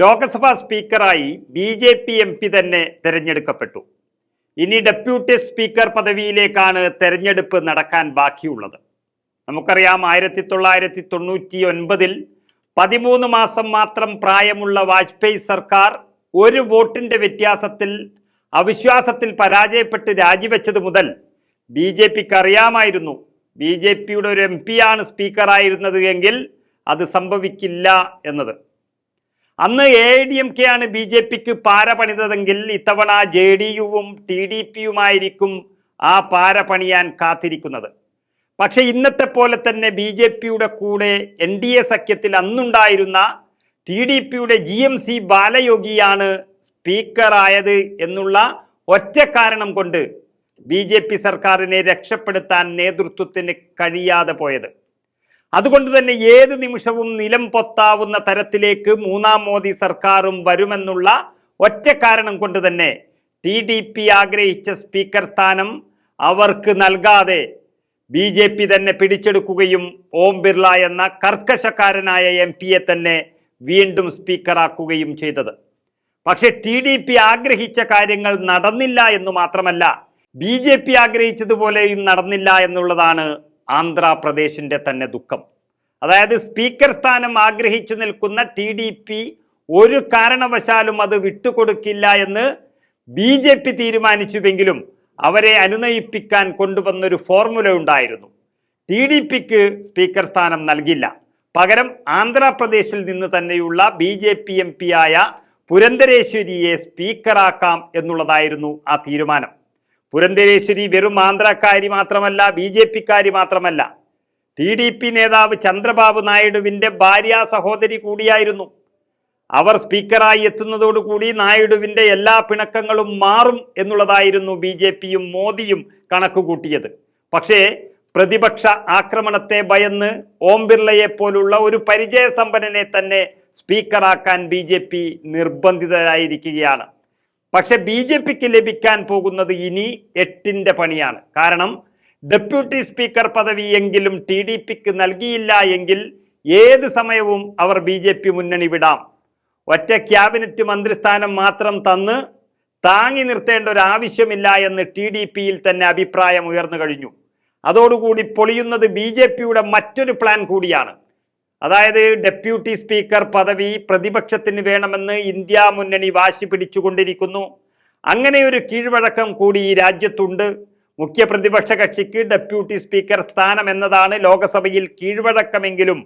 Lok Sabha സ്പീക്കറായി B J P M P തന്നെ തെരഞ്ഞെടുക്കപ്പെട്ടു. ഇനി ഡെപ്യൂട്ടി സ്പീക്കർ പദവിയിലേക്കാണ് തെരഞ്ഞെടുപ്പ് നടക്കാൻ ബാക്കിയുള്ളത്. നമുക്കറിയാം ആയിരത്തി തൊള്ളായിരത്തി തൊണ്ണൂറ്റി ഒൻപതിൽ പതിമൂന്ന് മാസം മാത്രം പ്രായമുള്ള വാജ്പേയി സർക്കാർ ഒരു വോട്ടിന്റെ വ്യത്യാസത്തിൽ അവിശ്വാസത്തിൽ പരാജയപ്പെട്ട് രാജിവെച്ചത് മുതൽ ബി ജെ പിക്ക് അറിയാമായിരുന്നു ബി ജെ പിയുടെ ഒരു എം പി ആണ് സ്പീക്കറായിരുന്നത് എങ്കിൽ അത് സംഭവിക്കില്ല എന്നത്. അന്ന് എ ഡി എം കെ ആണ് ബി ജെ പിക്ക് പാര പണിതതെങ്കിൽ ഇത്തവണ ജെ ഡി യുവും ടി ഡി പിയുമായിരിക്കും ആ പാര പണിയാൻ കാത്തിരിക്കുന്നത്. പക്ഷെ ഇന്നത്തെ പോലെ തന്നെ ബി ജെ പിയുടെ കൂടെ എൻ ഡി എ സഖ്യത്തിൽ അന്നുണ്ടായിരുന്ന ടി ഡി പിയുടെ ജി എം സി ബാലയോഗിയാണ് സ്പീക്കറായത് എന്നുള്ള ഒറ്റ കാരണം കൊണ്ട് ബി ജെ പി സർക്കാരിനെ രക്ഷപ്പെടുത്താൻ നേതൃത്വത്തിന് കഴിയാതെ പോയത്. അതുകൊണ്ട് തന്നെ ഏത് നിമിഷവും നിലം പൊത്താവുന്ന തരത്തിലേക്ക് മൂന്നാം മോദി സർക്കാരും വരുമെന്നുള്ള ഒറ്റ കാരണം കൊണ്ട് തന്നെ ടി ഡി പി ആഗ്രഹിച്ച സ്പീക്കർ സ്ഥാനം അവർക്ക് നൽകാതെ ബി ജെ പി തന്നെ പിടിച്ചെടുക്കുകയും ഓം ബിർള എന്ന കർക്കശക്കാരനായ എം പിയെ തന്നെ വീണ്ടും സ്പീക്കറാക്കുകയും ചെയ്തത്. പക്ഷെ ടി ഡി പി ആഗ്രഹിച്ച കാര്യങ്ങൾ നടന്നില്ല എന്ന് മാത്രമല്ല ബി ജെ പി ആഗ്രഹിച്ചതുപോലെയും നടന്നില്ല എന്നുള്ളതാണ് ആന്ധ്രാപ്രദേശിന്റെ തന്നെ ദുഃഖം. അതായത് സ്പീക്കർ സ്ഥാനം ആഗ്രഹിച്ചു നിൽക്കുന്ന ടി ഡി പി ഒരു കാരണവശാലും അത് വിട്ടുകൊടുക്കില്ല എന്ന് ബി ജെ പി തീരുമാനിച്ചുവെങ്കിലും അവരെ അനുനയിപ്പിക്കാൻ കൊണ്ടുവന്നൊരു ഫോർമുല ഉണ്ടായിരുന്നു. ടി ഡി പിക്ക് സ്പീക്കർ സ്ഥാനം നൽകില്ല. പകരം ആന്ധ്രാപ്രദേശിൽ നിന്ന് തന്നെയുള്ള B J P M P ആയ പുരന്തരേശ്വരിയെ സ്പീക്കറാക്കാം എന്നുള്ളതായിരുന്നു ആ തീരുമാനം. പുരന്തരേശ്വരി വെറും ആന്ധ്രക്കാരി മാത്രമല്ല ബി ജെ പിക്കാരി മാത്രമല്ല. ടി ഡി പി നേതാവ് ചന്ദ്രബാബു നായിഡുവിന്റെ ഭാര്യ സഹോദരി കൂടിയായിരുന്നു. അവർ സ്പീക്കറായി എത്തുന്നതോടുകൂടി നായിഡുവിന്റെ എല്ലാ പിണക്കങ്ങളും മാറും എന്നുള്ളതായിരുന്നു ബി ജെ പിയും മോദിയും കണക്കുകൂട്ടിയത്. പക്ഷേ പ്രതിപക്ഷ ആക്രമണത്തെ ഭയന്ന് ഓം ബിർളയെ പോലുള്ള ഒരു പരിചയസമ്പന്നനെ തന്നെ സ്പീക്കറാക്കാൻ ബി ജെ പി നിർബന്ധിതരായിരിക്കുകയാണ്. പക്ഷെ ബി ജെ പിക്ക് ലഭിക്കാൻ പോകുന്നത് ഇനി എട്ടിന്റെ പണിയാണ്. കാരണം ഡെപ്യൂട്ടി സ്പീക്കർ പദവിയെങ്കിലും ടി ഡി പിക്ക് നൽകിയില്ല എങ്കിൽ ഏത് സമയവും അവർ ബി ജെ പി മുന്നണി വിടാം. ഒറ്റ ക്യാബിനറ്റ് മന്ത്രിസ്ഥാനം മാത്രം തന്ന് താങ്ങി നിർത്തേണ്ട ഒരു ആവശ്യമില്ല എന്ന് ടി ഡി പിയിൽ തന്നെ അഭിപ്രായം ഉയർന്നു കഴിഞ്ഞു. അതോടുകൂടി പൊളിയുന്നത് ബി ജെ പിയുടെ മറ്റൊരു പ്ലാൻ കൂടിയാണ്. അതായത് ഡെപ്യൂട്ടി സ്പീക്കർ പദവി പ്രതിപക്ഷത്തിന് വേണമെന്ന് ഇന്ത്യ മുന്നണി വാശി പിടിച്ചുകൊണ്ടിരിക്കുന്നു. അങ്ങനെ ഒരു കീഴ്വഴക്കം കൂടി ഈ രാജ്യത്തുണ്ട്. മുഖ്യ പ്രതിപക്ഷ കക്ഷിക്ക് ഡെപ്യൂട്ടി സ്പീക്കർ സ്ഥാനം എന്നതാണ് ലോകസഭയിൽ കീഴ്വഴക്കമെങ്കിലും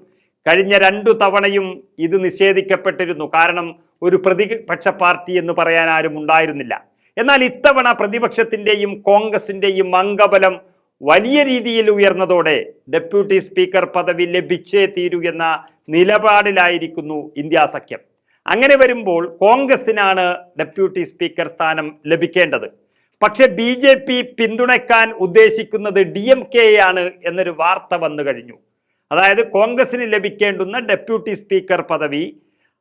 കഴിഞ്ഞ രണ്ടു തവണയും ഇത് നിഷേധിക്കപ്പെട്ടിരുന്നു. കാരണം ഒരു പ്രതിപക്ഷ പാർട്ടി എന്ന് പറയാൻ ആരും ഉണ്ടായിരുന്നില്ല. എന്നാൽ ഇത്തവണ പ്രതിപക്ഷത്തിന്റെയും കോൺഗ്രസിന്റെയും അംഗബലം വലിയ രീതിയിൽ ഉയർന്നതോടെ ഡെപ്യൂട്ടി സ്പീക്കർ പദവി ലഭിച്ചേ തീരൂ എന്ന നിലപാടിലായിരിക്കുന്നു ഇന്ത്യ സഖ്യം. അങ്ങനെ വരുമ്പോൾ കോൺഗ്രസിനാണ് ഡെപ്യൂട്ടി സ്പീക്കർ സ്ഥാനം ലഭിക്കേണ്ടത്. പക്ഷെ ബി ജെ പി പിന്തുണയ്ക്കാൻ ഉദ്ദേശിക്കുന്നത് ഡി എം കെ ആണ് എന്നൊരു വാർത്ത വന്നു കഴിഞ്ഞു. അതായത് കോൺഗ്രസിന് ലഭിക്കേണ്ടുന്ന ഡെപ്യൂട്ടി സ്പീക്കർ പദവി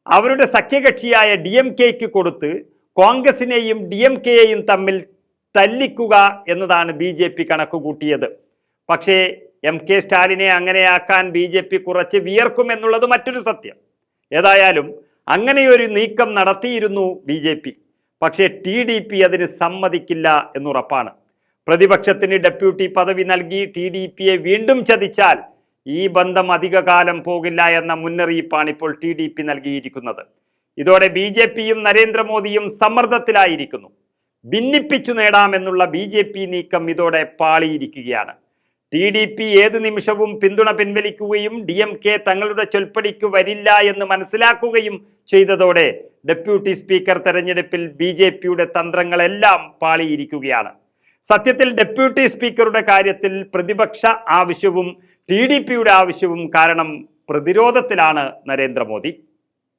അവരുടെ സഖ്യകക്ഷിയായ ഡി എം കെക്ക് കൊടുത്ത് കോൺഗ്രസിനെയും ഡി എം കെയെയും തമ്മിൽ തല്ലിക്കുക എന്നതാണ് ബി ജെ പി കണക്കുകൂട്ടിയത്. പക്ഷേ എം കെ സ്റ്റാലിനെ അങ്ങനെയാക്കാൻ ബി ജെ പി കുറച്ച് വിയർക്കും എന്നുള്ളത് മറ്റൊരു സത്യം. ഏതായാലും അങ്ങനെയൊരു നീക്കം നടത്തിയിരുന്നു ബി ജെ പി. പക്ഷേ ടി ഡി പി അതിന് സമ്മതിക്കില്ല എന്നുറപ്പാണ്. പ്രതിപക്ഷത്തിന് ഡെപ്യൂട്ടി പദവി നൽകി ടി ഡി പിയെ വീണ്ടും ചതിച്ചാൽ ഈ ബന്ധം അധികകാലം പോകില്ല എന്ന മുന്നറിയിപ്പാണ് ഇപ്പോൾ ടി ഡി പി നൽകിയിരിക്കുന്നത്. ഇതോടെ ബി ജെ പിയും നരേന്ദ്രമോദിയും സമ്മർദ്ദത്തിലായിരിക്കുന്നു. ഭിന്നിപ്പിച്ചു നേടാമെന്നുള്ള ബി ജെ പി നീക്കം ഇതോടെ പാളിയിരിക്കുകയാണ്. ടി ഡി പി ഏത് നിമിഷവും പിന്തുണ പിൻവലിക്കുകയും ഡി എം കെ തങ്ങളുടെ ചൊൽപ്പടിക്ക് വരില്ല എന്ന് മനസ്സിലാക്കുകയും ചെയ്തതോടെ ഡെപ്യൂട്ടി സ്പീക്കർ തെരഞ്ഞെടുപ്പിൽ ബി ജെ പിയുടെ തന്ത്രങ്ങളെല്ലാം പാളിയിരിക്കുകയാണ്. സത്യത്തിൽ ഡെപ്യൂട്ടി സ്പീക്കറുടെ കാര്യത്തിൽ പ്രതിപക്ഷ ആവശ്യവും ടി ഡി പിയുടെ ആവശ്യവും കാരണം പ്രതിരോധത്തിലാണ് നരേന്ദ്രമോദി.